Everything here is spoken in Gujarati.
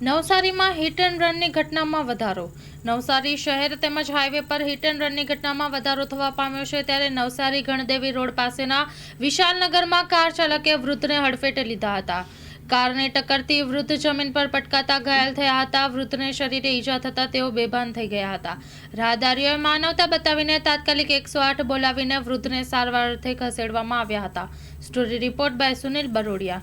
નવસારીમાં હિટ એન્ડ રનની ઘટનામાં વધારો. નવસારી શહેર તેમજ હાઈવે પર હિટ એન્ડ રનની ઘટનામાં વધારો થવા પામ્યો છે ત્યારે નવસારી ગણદેવી રોડ પાસેના વિશાલનગરમાં કાર ચાલકે વૃદ્ધને હડફેટે લીધા હતા. કારને ટક્કરથી વૃદ્ધ જમીન પર પટકાતા ઘાયલ થયા હતા. વૃદ્ધને શરીરે ઈજા થતાં તેઓ બેભાન થઈ ગયા હતા. રાહદારીઓએ માનવતા બતાવીને તાત્કાલિક એકસો આઠ બોલાવીને વૃદ્ધને સારવાર અર્થે ખસેડવામાં આવ્યા હતા. Story report by Sunil Barodia.